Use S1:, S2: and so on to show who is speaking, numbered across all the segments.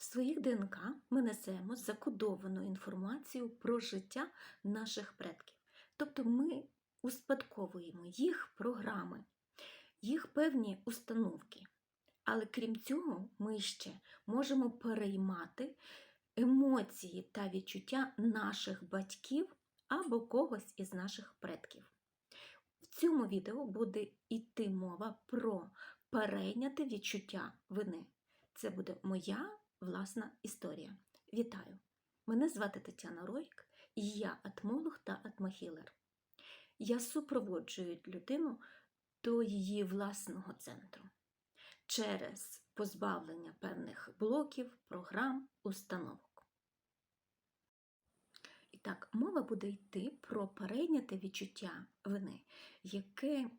S1: В своїх ДНК ми несемо закодовану інформацію про життя наших предків. Тобто ми успадковуємо їх програми, їх певні установки. Але крім цього, ми ще можемо переймати емоції та відчуття наших батьків або когось із наших предків. В цьому відео буде йти мова про перейняте відчуття вини. Це буде моя власна історія. Вітаю! Мене звати Тетяна Ройк, і я атмолог та атмохілер. Я супроводжую людину до її власного центру через позбавлення певних блоків, програм, установок. І так, мова буде йти про перейняте відчуття вини, яке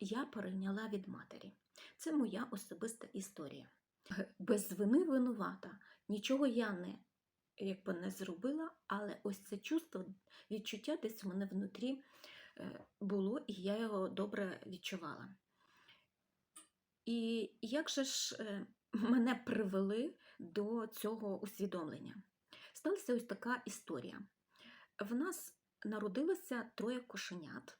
S1: я перейняла від матері. Це моя особиста історія. Без вини винувата. Нічого я не, якби не зробила, але ось це чувство, відчуття десь у мене внутрі е, було, і я його добре відчувала. І як же ж е, мене привели до цього усвідомлення? Сталася ось така історія. В нас народилося троє кошенят,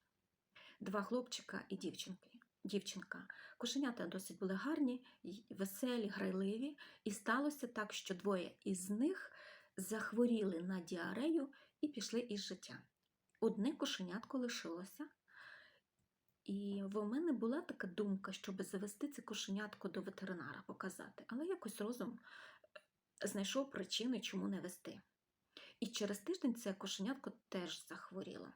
S1: два хлопчика і дівчинки. Дівчинка. Кошенята досить були гарні, веселі, грайливі, і сталося так, що двоє із них захворіли на діарею і пішли із життя. Одне кошенятко лишилося, і в мене була така думка, щоб завести це кошенятко до ветеринара, показати, але якось розум е, знайшов причини, чому не вести. І через тиждень це кошенятко теж захворіло.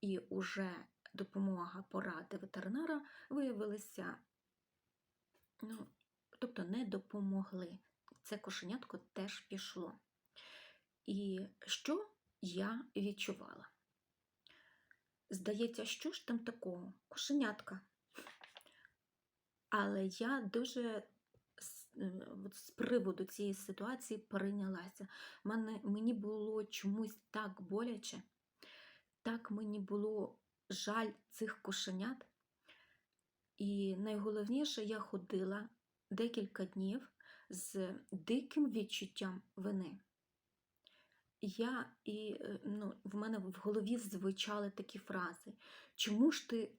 S1: І уже допомога поради ветеринара виявилися, ну, тобто не допомогли. Це кошенятко теж пішло. І що я відчувала? Здається, що ж там такого? Кошенятка. Але я дуже з, е, з приводу цієї ситуації перейнялася. Мені було чомусь так боляче, так мені було жаль цих кошенят. І найголовніше, я ходила декілька днів з диким відчуттям вини. Я і е, ну, в мене в голові звучали такі фрази: чому ж ти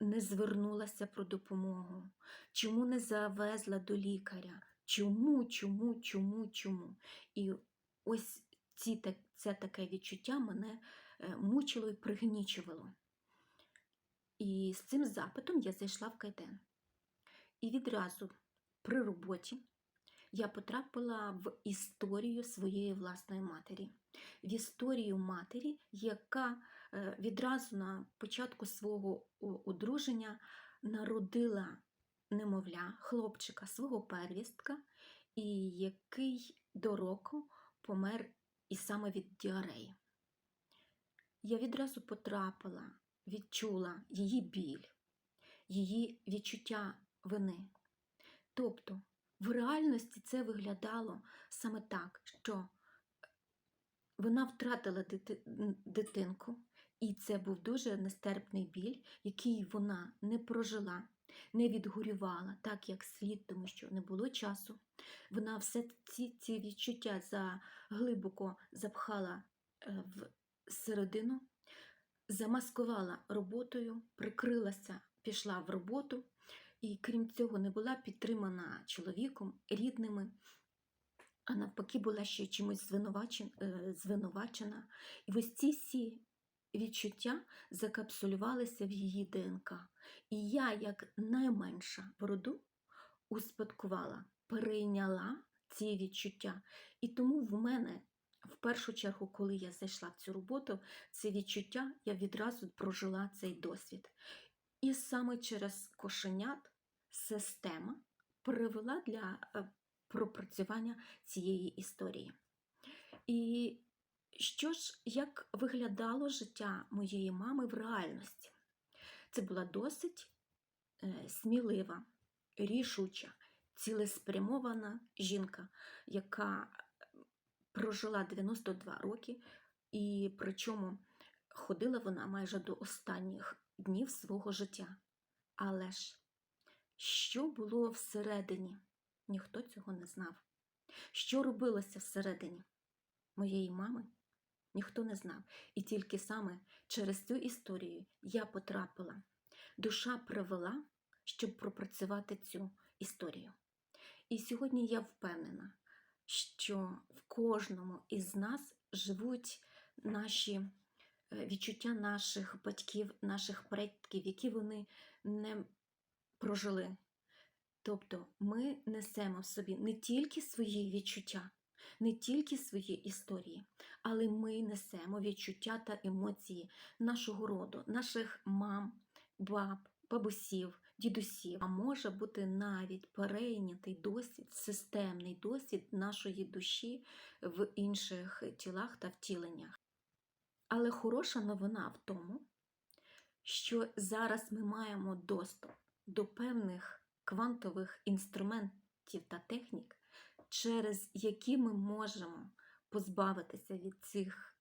S1: не звернулася про допомогу? Чому не завезла до лікаря? Чому, чому, чому, чому? І ось ці, це таке відчуття мене е, мучило і пригнічувало. І з цим запитом я зайшла в кайден. І відразу при роботі я потрапила в історію своєї власної матері, в історію матері, яка е, відразу на початку свого одруження народила немовля, хлопчика, свого первістка, і який до року помер і саме від діареї. Я відразу потрапила, відчула її біль, її відчуття вини. Тобто, в реальності це виглядало саме так, що вона втратила дити- дитинку, і це був дуже нестерпний біль, який вона не прожила, не відгорювала так, як слід, тому що не було часу. Вона все ці, ці відчуття за, глибоко запхала е, в середину, замаскувала роботою, прикрилася, пішла в роботу, і крім цього, не була підтримана чоловіком, рідними, а навпаки, була ще чимось е, звинувачена. І ось ці всі відчуття закапсулювалися в її ДНК. І я, як найменша в роду, успадкувала, перейняла ці відчуття. І тому в мене, в першу чергу, коли я зайшла в цю роботу, це відчуття я відразу прожила цей досвід. І саме через кошенят система привела для е, пропрацювання цієї історії. І що ж, як виглядало життя моєї мами в реальності? Це була досить е, смілива, рішуча, цілеспрямована жінка, яка прожила 92 роки, і причому ходила вона майже до останніх днів свого життя. Але ж що було всередині, ніхто цього не знав. Що робилося всередині моєї мами, ніхто не знав. І тільки саме через цю історію я потрапила. Душа привела, щоб пропрацювати цю історію. І сьогодні я впевнена, що в кожному із нас живуть наші е, відчуття наших батьків, наших предків, які вони не прожили. Тобто ми несемо в собі не тільки свої відчуття, не тільки свої історії, але ми несемо відчуття та емоції нашого роду, наших мам, баб, бабусів, дідусів. А може бути навіть перейнятий досвід, системний досвід нашої душі в інших тілах та втіленнях. Але хороша новина в тому, що зараз ми маємо доступ до певних квантових інструментів та технік, через які ми можемо позбавитися від цих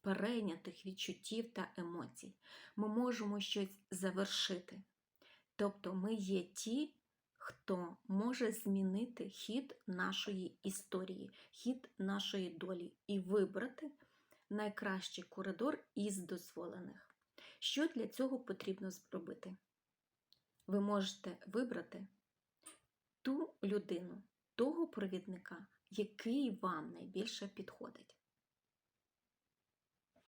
S1: перейнятих відчуттів та емоцій. Ми можемо щось завершити. Тобто ми є ті, хто може змінити хід нашої історії, хід нашої долі і вибрати найкращий коридор із дозволених. Що для цього потрібно зробити? Ви можете вибрати ту людину, того провідника, який вам найбільше підходить.